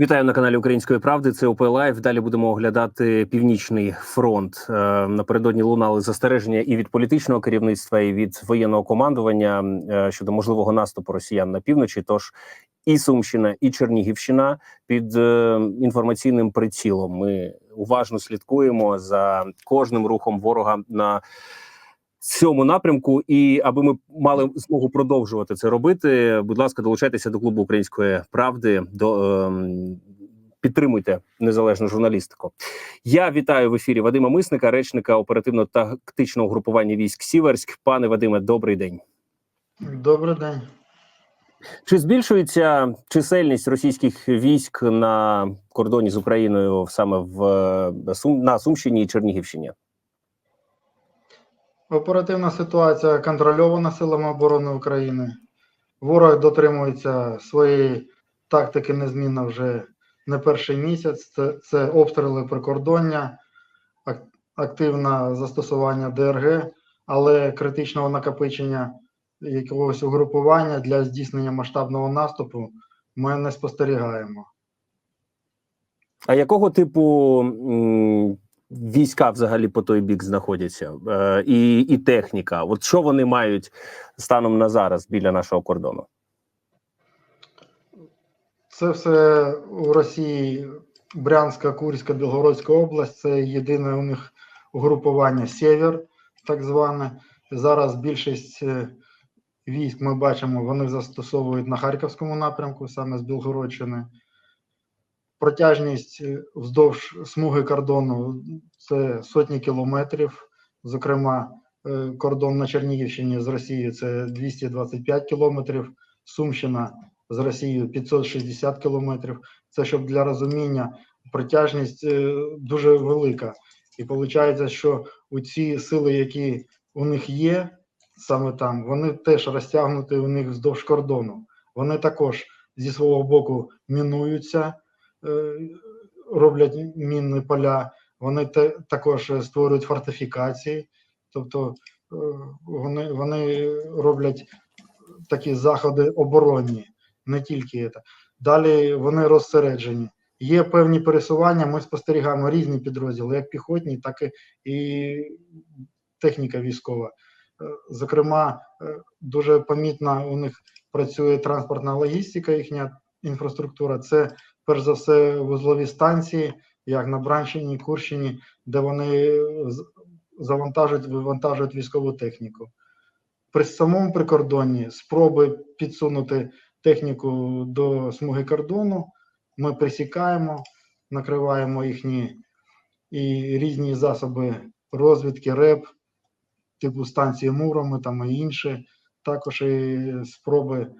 Вітаю на каналі Української правди. Це ОП Лайв. Далі будемо оглядати північний фронт. Е, Напередодні лунали застереження і від політичного керівництва, і від воєнного командування е, щодо можливого наступу росіян на півночі. Тож і Сумщина, і Чернігівщина під е, інформаційним прицілом. Ми уважно слідкуємо за кожним рухом ворога на цьому напрямку. І аби ми мали змогу продовжувати це робити, будь ласка, долучайтеся до клубу української правди. До ем, підтримуйте незалежну журналістику. Я вітаю в ефірі Вадима Мисника, речника оперативно-тактичного групування військ Сіверськ. Пане Вадиме, добрий день. Добрий день. Чи збільшується чисельність російських військ на кордоні з Україною саме в е, Сум на Сумщині і Чернігівщині? Оперативна ситуація контрольована силами оборони України. Ворог дотримується своєї тактики незмінно вже не перший місяць. Це, це обстріли прикордоння, активне застосування ДРГ, але критичного накопичення якогось угрупування для здійснення масштабного наступу ми не спостерігаємо. А якого типу війська взагалі по той бік знаходяться? Е, і, і техніка? От що вони мають станом на зараз біля нашого кордону? Це все у Росії Брянська, Курська, Білгородська область. Це єдине у них угрупування Сєвєр, так зване. Зараз більшість е, військ ми бачимо, вони застосовують на Харківському напрямку, саме з Білгородщини. Протяжність е, вздовж смуги кордону це сотні кілометрів. Зокрема, е, кордон на Чернігівщині з Росією це 225 кілометрів. Сумщина з Росією 560 кілометрів. Це щоб для розуміння протяжність е, дуже велика. І виходить, що у ці сили, які у них є саме там, вони теж розтягнуті у них вздовж кордону. Вони також зі свого боку мінуються, роблять мінні поля. Вони те, також створюють фортифікації, тобто е, вони, вони роблять такі заходи оборонні не тільки це. Далі вони розсереджені. Є певні пересування. Ми спостерігаємо різні підрозділи, як піхотні, так і, техніка військова. Е, Зокрема, е, дуже помітна у них працює транспортна логістика, їхня інфраструктура. Це перш за все вузлові станції, як на Бранщині, Курщині, де вони завантажують, вивантажують військову техніку. При самому прикордонні спроби підсунути техніку до смуги кордону. Ми присікаємо, накриваємо їхні і різні засоби розвідки, РЕП, типу станції Муроми там і інші. Також і спроби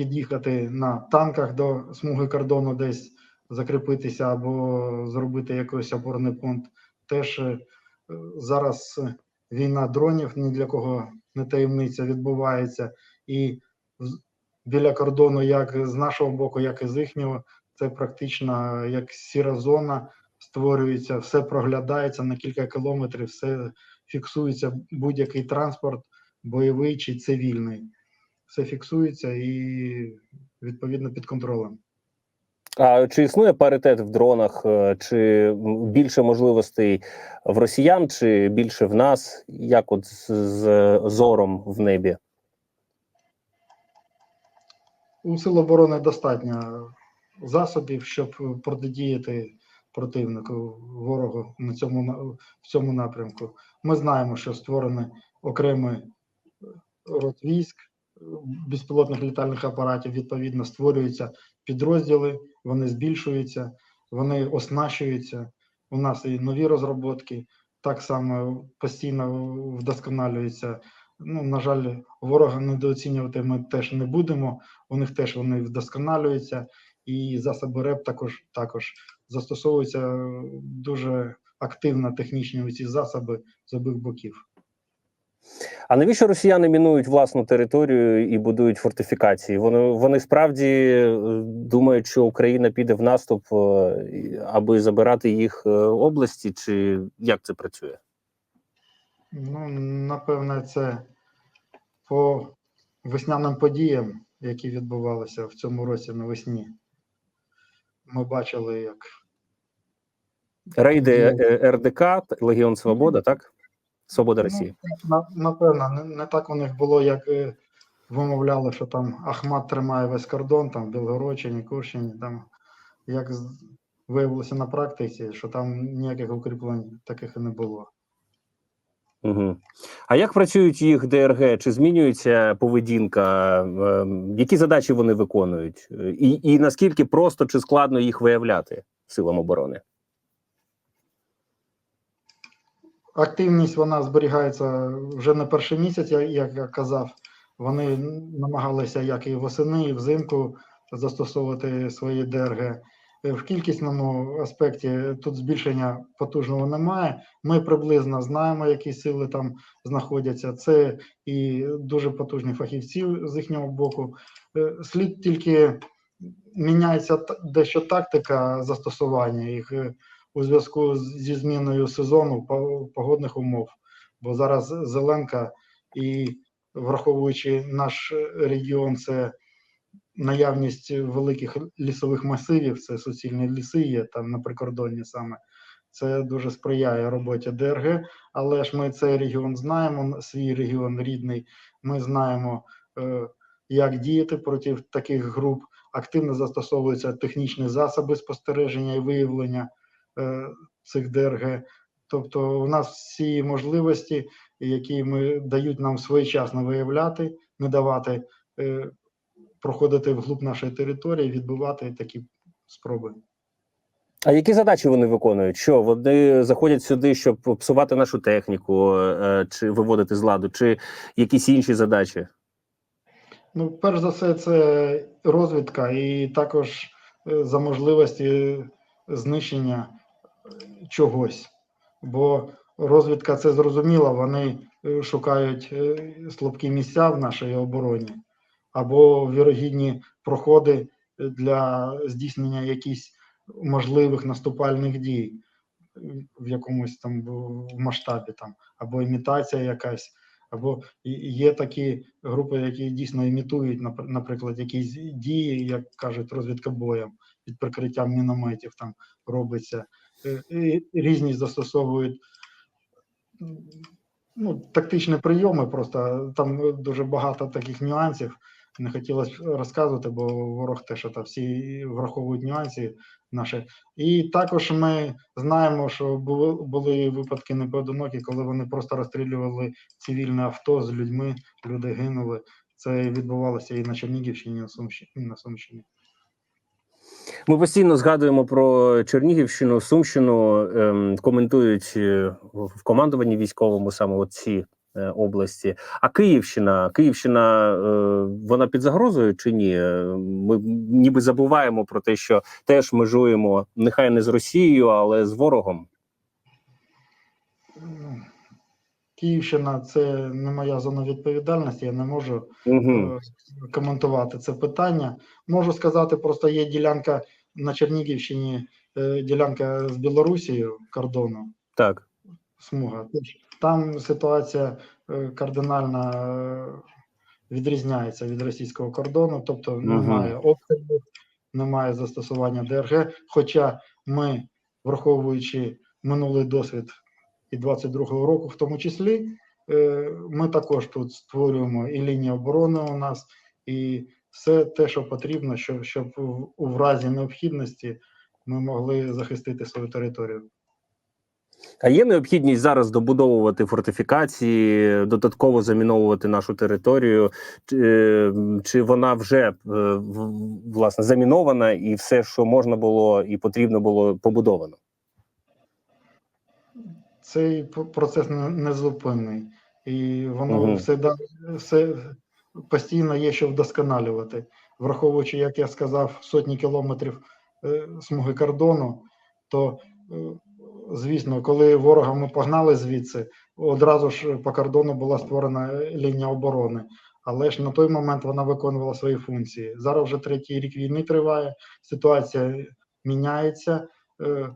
під'їхати на танках до смуги кордону, десь закріпитися або зробити якийсь опорний пункт. Теж е, зараз війна дронів ні для кого не таємниця відбувається. І біля кордону, як з нашого боку, як і з їхнього, це практично як сіра зона створюється, все проглядається на кілька кілометрів, все фіксується, будь-який транспорт, бойовий чи цивільний. Все фіксується і відповідно під контролем. А чи існує паритет в дронах, е, чи більше можливостей в росіян, чи більше в нас? Як от з, з зором в небі? У Сил оборони достатньо засобів, щоб протидіяти противнику ворогу на цьому в цьому напрямку. Ми знаємо, що створений окремий род військ безпілотних літальних апаратів. Відповідно, створюються підрозділи, вони збільшуються, вони оснащуються. У нас і нові розробки, так само постійно вдосконалюються. Ну, на жаль, ворога недооцінювати ми теж не будемо. У них теж вони вдосконалюються, і засоби РЕП також також застосовуються дуже активно технічні ці засоби з обох боків. А навіщо росіяни мінують власну територію і будують фортифікації? Вони вони справді е, думають, що Україна піде в наступ, е, аби забирати їх е, області, чи як це працює? Ну, напевне, це по весняним подіям, які відбувалися в цьому році навесні. ми бачили, як Рейди РДК, Легіон Свобода, так? Свобода Ну, Росії. на- напевно, не, не так у них було, як е, вимовляли, що там Ахмат тримає весь кордон, там Білгородчині, Курщині, там як виявилося на практиці, що там ніяких укріплень таких і не було. Угу. А як працюють їх ДРГ? Чи змінюється поведінка? Е, Які задачі вони виконують? І, і наскільки просто чи складно їх виявляти силам оборони? Активність вона зберігається вже не перший місяць, як я казав. Вони намагалися як і восени, і взимку застосовувати свої ДРГ. В кількісному аспекті тут збільшення потужного немає. Ми приблизно знаємо, які сили там знаходяться. Це і дуже потужні фахівці з їхнього боку. Е, Слід тільки міняється дещо тактика застосування їх. У зв'язку зі зміною сезону по- погодних умов. Бо зараз зеленка і враховуючи наш регіон, це наявність великих лісових масивів, це суцільні ліси є там на прикордонні саме. Це дуже сприяє роботі ДРГ, але ж ми цей регіон знаємо, свій регіон рідний. Ми знаємо, е, як діяти проти таких груп. Активно застосовуються технічні засоби спостереження і виявлення цих ДРГ. Тобто, у нас всі можливості, які ми дають нам своєчасно виявляти, не давати е, проходити вглуб нашої території, відбивати такі спроби. А які задачі вони виконують? Що вони заходять сюди, щоб псувати нашу техніку, е, чи виводити з ладу, чи якісь інші задачі? Ну, перш за все, це розвідка і також е, за можливості знищення е, чогось. Бо розвідка це зрозуміло, вони е, шукають е, слабкі місця в нашій обороні або вірогідні проходи для здійснення якихось можливих наступальних дій в якомусь там масштабі, там, або імітація якась. Або є такі групи, які дійсно імітують, наприклад, якісь дії, як кажуть, розвідка боєм під прикриттям мінометів там робиться. Е, різні застосовують ну, тактичні прийоми, просто там дуже багато таких нюансів. Не хотілося розказувати, бо ворог теж та всі враховують нюанси наші. І також ми знаємо, що були випадки непоодинокі, коли вони просто розстрілювали цивільне авто з людьми, люди гинули. Це відбувалося і на Чернігівщині, і на Сумщині. Ми постійно згадуємо про Чернігівщину, Сумщину, ем, коментують е, в командуванні військовому саме ці е, області. А Київщина, Київщина, е, вона під загрозою чи ні? Е, Ми ніби забуваємо про те, що теж межуємо нехай не з Росією, але з ворогом. Ну, Київщина це не моя зона відповідальності, я не можу Угу. коментувати це питання. Можу сказати, просто є ділянка на Чернігівщині, е, ділянка з Білорусією кордону, Так. смуга. Там ситуація е, кардинально відрізняється від російського кордону, тобто немає обстрілів, немає застосування ДРГ. Хоча ми, враховуючи минулий досвід і 22-го року, в тому числі, е, ми також тут створюємо і лінії оборони у нас, і все те, що потрібно, щоб, щоб у разі необхідності ми могли захистити свою територію. А є необхідність зараз добудовувати фортифікації, додатково заміновувати нашу територію, чи, е, вона вже е, власне замінована, і все, що можна було і потрібно було побудовано? Цей процес не- незупинний, і воно Мгм. все, все постійно є що вдосконалювати. Враховуючи, як я сказав, сотні кілометрів е, смуги кордону, то е, звісно, коли ворога ми погнали звідси, одразу ж по кордону була створена лінія оборони. Але ж на той момент вона виконувала свої функції. Зараз вже третій рік війни триває, ситуація міняється, е,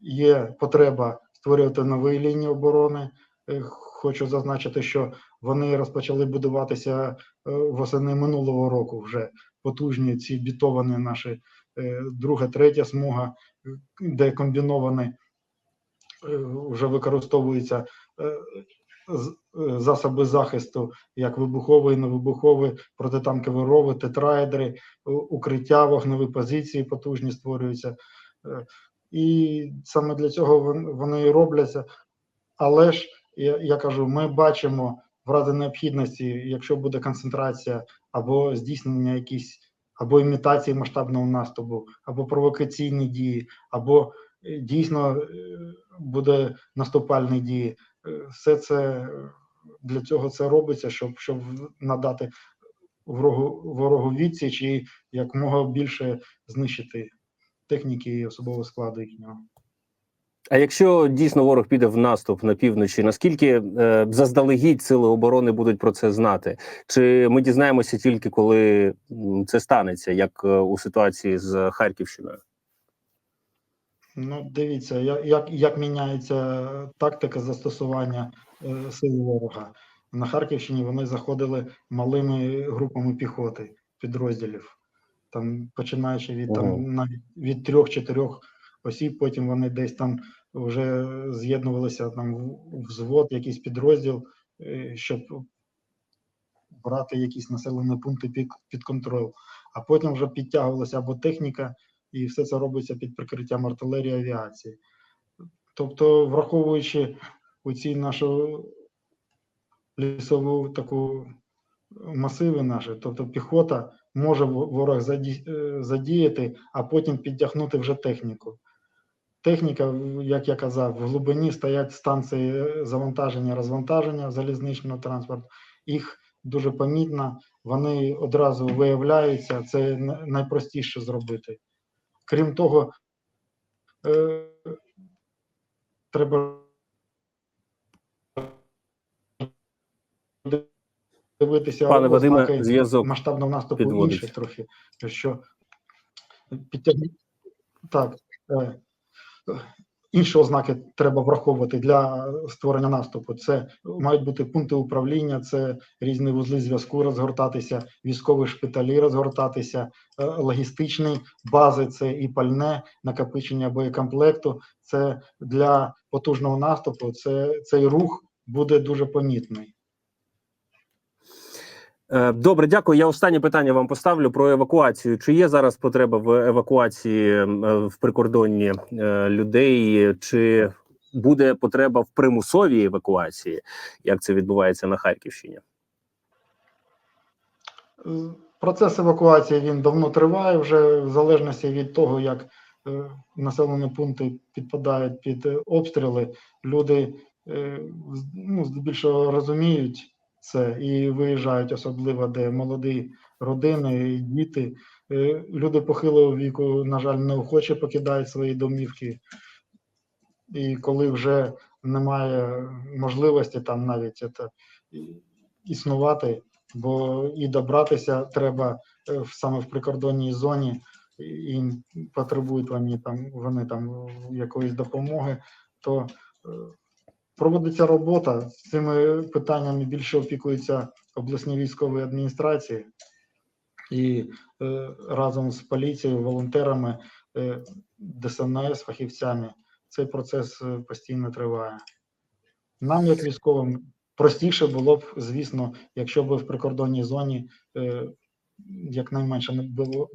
є потреба створювати нові лінії оборони. Е, Хочу зазначити, що вони розпочали будуватися е, восени минулого року вже потужні ці бітовані наші е, друга, третя смуга, де комбіновані вже використовуються засоби захисту, як вибуховий, невибуховий, протитанкові рови, тетраедри, укриття, вогневі позиції потужні створюються. І саме для цього вон- вони робляться. Але ж я, я кажу, ми бачимо в разі необхідності, якщо буде концентрація або здійснення якісь або імітації масштабного наступу, або провокаційні дії, або е, дійсно е, буде наступальні дії. Е, Все це для цього це робиться, щоб, щоб надати ворогу, ворогу відсіч і якомога більше знищити техніки і особового складу їхнього. А якщо дійсно ворог піде в наступ на півночі, наскільки е, заздалегідь сили оборони будуть про це знати? Чи ми дізнаємося тільки коли це станеться, як е, у ситуації з Харківщиною? Ну, дивіться, як, як, як міняється тактика застосування е, сил ворога. На Харківщині вони заходили малими групами піхоти, підрозділів, там, починаючи від, там, навіть від трьох-чотирьох осіб, потім вони десь там вже з'єднувалися там взвод, якийсь підрозділ, е, щоб брати якісь населені пункти під, під контроль. А потім вже підтягувалася або техніка, і все це робиться під прикриттям артилерії авіації. Тобто, враховуючи оці нашу лісову таку масиви наші, тобто піхота може ворог е, задіяти, а потім підтягнути вже техніку. Техніка, як я казав, в глибині стоять станції завантаження, розвантаження залізничного транспорту. Їх дуже помітно, вони одразу виявляються. Це найпростіше зробити. Крім того, е, треба дивитися Пане Вадиме, зв'язок масштабного наступу підводить. інших трохи, що підтягнути так. е, Інші ознаки треба враховувати для створення наступу. Це мають бути пункти управління, це різні вузли зв'язку розгортатися, військові шпиталі розгортатися, е, логістичні бази, це і пальне, накопичення боєкомплекту. Це для потужного наступу. Це цей рух буде дуже помітний. Е, Добре, дякую. Я останнє питання вам поставлю про евакуацію. Чи є зараз потреба в евакуації е, в прикордонні е, людей? Чи буде потреба в примусовій евакуації? Як це відбувається на Харківщині? Процес евакуації він давно триває, вже в залежності від того, як населені пункти підпадають під обстріли. Люди ну, здебільшого розуміють це і виїжджають, особливо де молоді родини, діти. Е, Люди похилого віку, на жаль, неохоче покидають свої домівки. І коли вже немає можливості там навіть це, існувати, бо і добратися треба е, саме в прикордонній зоні, і і потребують вони там, вони там якоїсь допомоги, то е, проводиться робота. З цими питаннями більше опікуються обласні військові адміністрації і е, разом з поліцією, волонтерами, е, ДСНС, фахівцями цей процес е, постійно триває. Нам, як військовим, простіше було б, звісно, якщо б в прикордонній зоні е, якнайменше не було.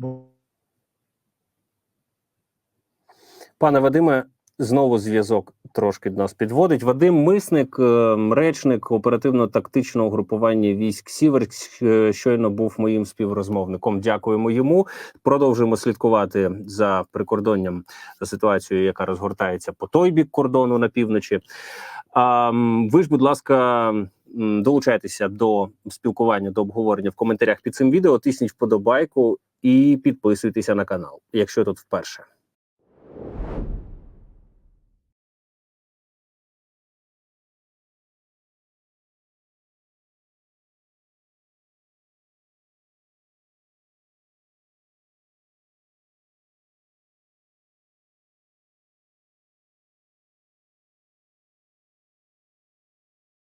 Пане Вадиме, знову зв'язок трошки нас підводить. Вадим Мисник, е, речник оперативно-тактичного групування військ Сіверськ, е, щойно був моїм співрозмовником. Дякуємо йому. Продовжуємо слідкувати за прикордонням за ситуацією, яка розгортається по той бік кордону на півночі. А ви ж, будь ласка, долучайтеся до спілкування до обговорення в коментарях під цим відео. Тисніть вподобайку і підписуйтеся на канал, якщо тут вперше.